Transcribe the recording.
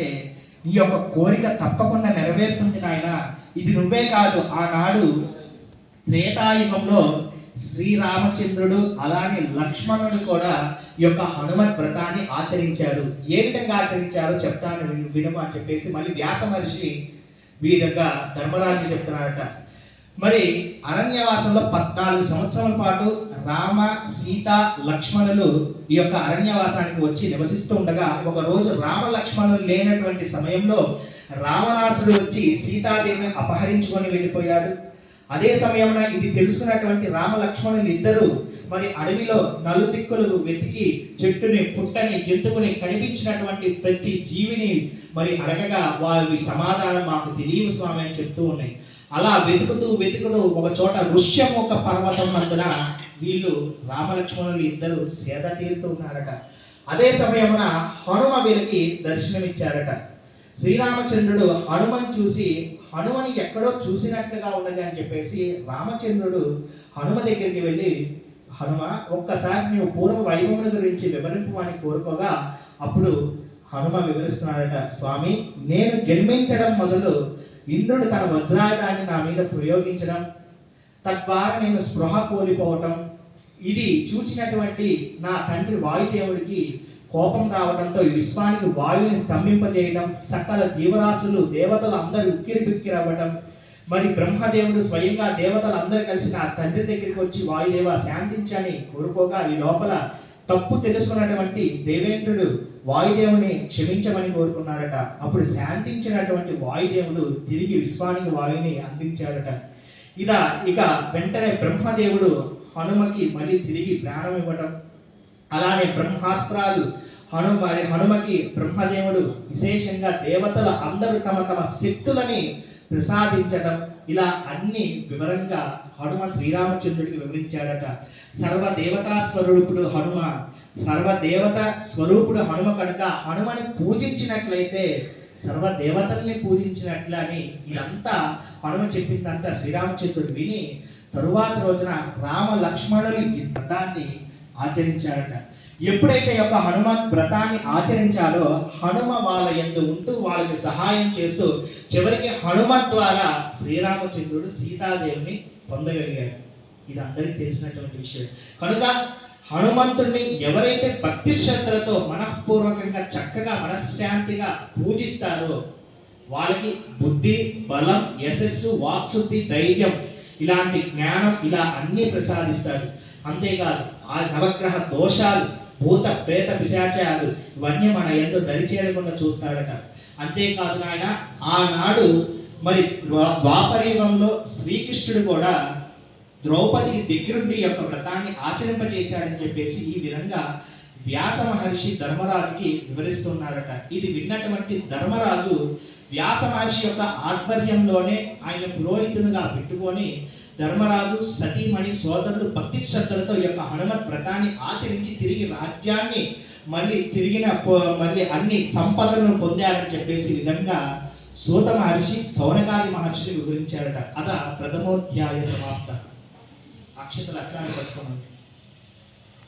ఏమిటంటే నీ యొక్క కోరిక తప్పకుండా నెరవేరుతుంది నాయన. ఇది నువ్వే కాదు ఆనాడు త్రేతాయుగంలో శ్రీరామచంద్రుడు అలానే లక్ష్మణుడు కూడా ఈ యొక్క హనుమత్ వ్రతాన్ని ఆచరించారు. ఏ విధంగా ఆచరించారో చెప్తాను విడుమ వినుము అని చెప్పేసి మళ్ళీ వ్యాస మహర్షి ఈ విధంగా ధర్మరాజు చెప్తున్నారట. మరి అరణ్యవాసంలో పద్నాలుగు సంవత్సరాల పాటు రామ సీత లక్ష్మణులు ఈ యొక్క అరణ్యవాసానికి వచ్చి నివసిస్తూ ఉండగా ఒక రోజు రామ లక్ష్మణులు లేనటువంటి సమయంలో రావణాసుడు వచ్చి సీతాదేవిని అపహరించుకొని వెళ్ళిపోయాడు. అదే సమయంలో ఇది తెలుసుకున్నటువంటి రామ లక్ష్మణులు ఇద్దరు మరి అడవిలో నలుదిక్కులు వెతికి చెట్టుని పుట్టని జంతువుని కనిపించినటువంటి ప్రతి జీవిని మరి అడగగా వారి సమాధానం మాకు తెలియదు స్వామి అని చెప్తూ ఉన్నాయి. అలా వెతుకుతూ వెతుకుతూ ఒక చోట ఋష్యముఖ పర్వతం అందున వీళ్ళు రామలక్ష్మణులు ఇద్దరు సేద తీరుతూ ఉన్నారట. అదే సమయమున హనుమ వీళ్ళకి దర్శనమిచ్చారట. శ్రీరామచంద్రుడు హనుమని చూసి హనుమని ఎక్కడో చూసినట్లుగా ఉన్నది అని చెప్పేసి రామచంద్రుడు హనుమ దగ్గరికి వెళ్ళి హనుమ ఒక్కసారి నీవు పూర్వ వైభవం గురించి వివరింపు అని కోరుకోగా అప్పుడు హనుమ వివరిస్తున్నాడట స్వామి నేను జన్మించడం మొదలు ఇంద్రుడు తన వజ్రాయుధాన్ని నా మీద ప్రయోగించడం తద్వారా నేను స్పృహ కోల్పోవటం ఇది చూచినటువంటి నా తండ్రి వాయుదేవుడికి కోపం రావడంతో ఈ విశ్వానికి వాయువుని స్తంభింపజేయడం సకల జీవరాశులు దేవతలు అందరూ ఉక్కిరి బిక్కిరవ్వటం మరి బ్రహ్మదేవుడు స్వయంగా దేవతలు అందరూ కలిసి నా తండ్రి దగ్గరికి వచ్చి వాయుదేవ శాంతించని కోరుకోగా ఈ లోపల తప్పు తెలుసుకున్నటువంటి దేవేంద్రుడు వాయుదేవుని క్షమించమని కోరుకున్నాడట. అప్పుడు శాంతించినటువంటి వాయుదేవుడు తిరిగి విశ్వానికి వాయుని అందించాడట. ఇద ఇక వెంటనే బ్రహ్మదేవుడు హనుమకి మళ్ళీ తిరిగి ప్రాణం ఇవ్వటం. అలానే బ్రహ్మాస్త్రాలు హను మరి హనుమకి బ్రహ్మదేవుడు విశేషంగా దేవతలు అందరూ తమ తమ శక్తులని ప్రసాదించడం ఇలా అన్ని వివరంగా హనుమ శ్రీరామచంద్రుడికి వివరించాడట. సర్వ దేవతా స్వరూపుడు హనుమ సర్వదేవత స్వరూపుడు హనుమ కనుక హనుమని పూజించినట్లయితే సర్వ దేవతల్ని అని ఇదంతా హనుమ చెప్పిందంతా శ్రీరామచంద్రుడు విని తరువాత రోజున రామ లక్ష్మణులు ఈ ఆచరించాడట. ఎప్పుడైతే యొక్క హనుమాన్ వ్రతాన్ని ఆచరించాలో హనుమ వాళ్ళ ఎందు ఉంటూ వాళ్ళకి సహాయం చేస్తూ చివరికి హనుమ ద్వారా శ్రీరామచంద్రుడు సీతాదేవిని పొందగలిగాడు. ఇది అందరికీ తెలిసినటువంటి విషయం. కనుక హనుమంతుడిని ఎవరైతే భక్తి శ్రద్ధలతో మనఃపూర్వకంగా చక్కగా మనశ్శాంతిగా పూజిస్తారో వాళ్ళకి బుద్ధి బలం యశస్సు వాక్శుద్ధి ధైర్యం ఇలాంటి జ్ఞానం ఇలా అన్నీ ప్రసాదిస్తాడు అంతేకాదు ఆ నవగ్రహ దోషాలు భూత ప్రేత పిశాచాలు ఇవన్నీ మన ఎంతో దరిచేరకుండా చూస్తాడట. అంతేకాదు నాయన ఆనాడు మరి ద్వాపరయుగంలో శ్రీకృష్ణుడు కూడా ద్రౌపదికి దగ్గరుండి యొక్క వ్రతాన్ని ఆచరింపజేశాడని చెప్పేసి ఈ విధంగా వ్యాస మహర్షి ధర్మరాజుకి వివరిస్తున్నాడట. ఇది విన్నటువంటి ధర్మరాజు వ్యాస మహర్షి యొక్క ఆధ్వర్యంలోనే ఆయన పురోహితునిగా పెట్టుకొని ధర్మరాజు సతీమణి సోదరుడు భక్తి శ్రద్ధలతో ఈ యొక్క హనుమత్ వ్రతాన్ని ఆచరించి తిరిగి రాజ్యాన్ని మళ్ళీ తిరిగిన మళ్ళీ అన్ని సంపదలను పొందారని చెప్పేసి విధంగా సూత మహర్షి సౌనకాది మహర్షిని వివరించారట. అద ప్రథమోధ్యాయ సమాప్త. అక్షతలు అక్కడ పట్టుకున్నాం